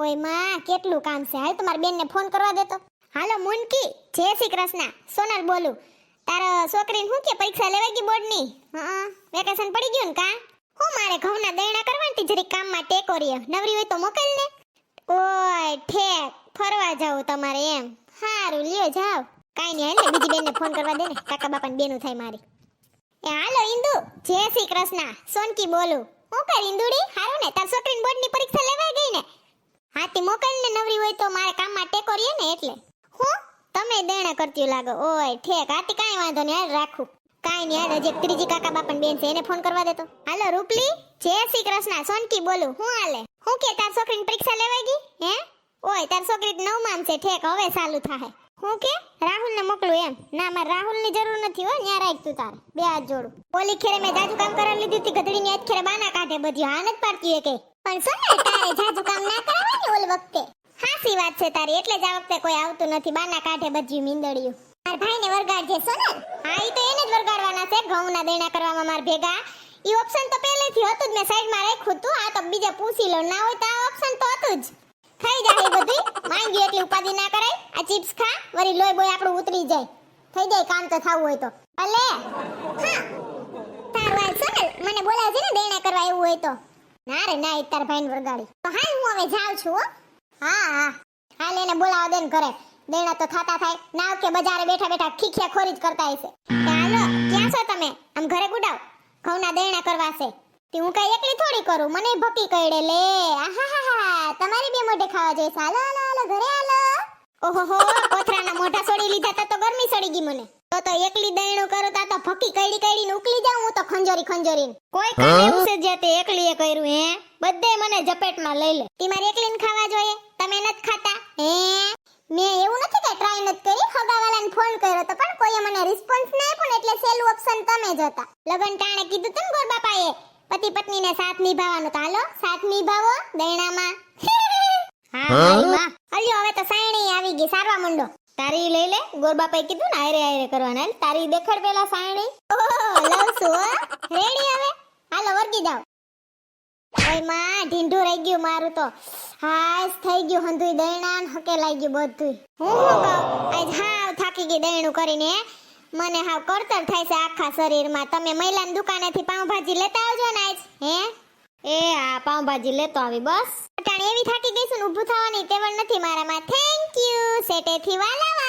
ઓયમાં, કેટલું કામ છે? હાલ તમારી બેનને ફોન કરવા દેતો હાલો, મુનકી, જય શ્રી કૃષ્ણ. સોનલ બોલું. તારા છોકરીને હું કે પરીક્ષા લેવાય ગઈ બોર્ડની? હા, વેકેશન પડી ગયું ને કા? હું મારે ઘઉંના દૈણા કરવાની જરી કામમાં ટેકો રહ્યો. નવરી હોય તો મોકલ ને. ઓય, ઠેક, ફરવા જાવ તમારે એમ. હારું, લ્યો જાવ કાઈ નહીં, હાલ બીજી બેનને ફોન કરવા દે ને. કાકા બાપાને બેનું થાય મારી. એ, હાલો ઇન્દુ જય શ્રી કૃષ્ણ. સોનકી બોલું. હું કર ઇન્દુડી હારું ને, તાર છોકરીની બોર્ડની પરીક્ષા ને હાથી તે મોકલને નવરી હોય તો મારે કામમાં ટેકો રહીએ ને એટલે. હું? તમે દેણા કરતી લાગો. ઓય, ઠેક. આતી કાંઈ વાંધો નહીં. હાલ રાખું. કાંઈ નહીં. હાલ હજી ત્રીજી કાકા બાપન બેન છે. એને ફોન કરવા દેતો હાલો, રૂપલી. જય શ્રી કૃષ્ણ. સોનકી બોલું. હું હાલે? હું કે તાર છોકરીની પરીક્ષા લેવાઈ ગઈ? હે? ઓય, તાર છોકરી નવ માન છે. ઠેક. હવે ચાલુ થાય હું કે? રાહુલ ને મોકલું એમ. ના, મારે રાહુલની જરૂર નથી હો. ન્યા રાખ તું તારે. બે હાથ જોડું. ઓલી ખેરે મેં જાજુ કામ કરાવી લીધું હતી. ગધડી ની આજ ખેરે બાના કાઢે બધી. આનંદ જ પાડતી હોય કે. પણ સોનલ તારે જાજુ કામ ના કરાવાય ને ઓલ વખતે હાસી વાત છે તારી, એટલે જ આ વખતે કોઈ આવતું નથી. બાના કાંઠે બજ્યું મીંદડ્યું. માર ભાઈને વરગાડજે સોનલ હા, ઈ તો એને જ વરગાડવાના છે, ઘઉંના દેણા કરવામાં માર ભેગા. ઈ ઓપ્શન તો પહેલેથી હતું જ, મેં સાઈડમાં રાખ્યું હતું. આ તો બીજા પૂછી લો ના હોય તો આ ઓપ્શન તો હતું જ. થઈ જાય બધું માંગ્યું એટલી ઉપાધિ ના કરાય. આ ચિપ્સ ખા વરી લોય બોય આપણું ઉતરી જાય. થઈ જાય, કામ તો થવું હોય તો. અલે, હા. તાર સોનલ મને બોલાવજે ને, દેણા કરવા એવું હોય તો. ના રે, ના તાર ભાઈને વરગાડી. તો હા હું હવે જાઉં છું, હો. હા હા. હાલ એને બોલાવા દે ને ઘરે. દેણા તો ખાતા થાય. નાવ કે બજારે બેઠા બેઠા ખીખિયા ખોરી જ કરતા હશે. હાલો ક્યાં છો તમે? આમ ઘરે ગુડાવ. ઘઉંના દેણા કરવા છે. તે હું કઈ એકલી થોડી કરું? મને ભકી કઈડે લે. આહાહા તમારી બે મોઢે ખાવા જોઈએ હાલો હાલો હાલો ઘરે હાલો. ઓહોહો કોથરાના મોઢા સોડી લીધા તા તો ગરમી સડી ગઈ મને. તો તો એકલી દયણું કરું તા તો ભકી કઈડી કઈડીને ઉકલી જાઉં હું તો ખંજોરી ખંજોરીને. કોઈ કામ એવું છે જે તે એકલીએ કર્યું હે? બધે મને ઝપેટમાં લઈ લે. તી મારી એકલીને ખાવા જોઈએ. તમે નથી ખાતા? હે? મેં એવું નથી કે ટ્રાય નથી કરી. હગાવાલાને ફોન કર્યો તો પણ કોઈએ મને રિસ્પોન્સ ન આપ્યો ને એટલે સેલું ઓપ્શન તમે જ હતા. લગન ટાણે કીધું તું ને ગોર બાપાએ. પતિ પત્નીને સાથ નિભાવવાનો. તો હાલો સાથ નિભાવો દૈણામાં. હા અલ્યો હવે તો સાયણી આવી ગઈ. સારવા મંડો. તારી લઈ લે. ગોરબાપાએ કીધું ને આયરે આયરે કરવાના. તારી દેખાડ પેલા સાયણી. ઓહો લવ છું રેડી હવે? હાલો વર્ગી જાવ ઓયમાં ઢીંઢું રહી ગયું મારું તો. હાસ થઈ ગયું હંધુય દૈણા ને હકેલાઈ ગયું બધું હું આજ હાવ થાકી ગઈ દૈણું કરીને. મને હાવ કરતર થાય છે આખા શરીરમાં. તમે મહિલાની દુકાનેથી પાઉંભાજી લેતા આવજો ને આજ, હે? એ આ પાઉંભાજી લેતો આવી, બસ. અટાણે એવી થાકી ગઈ છું ને ઊભું થવાની તેવડ નથી મારામાં. થેન્ક યુ સેટેથી વાલા.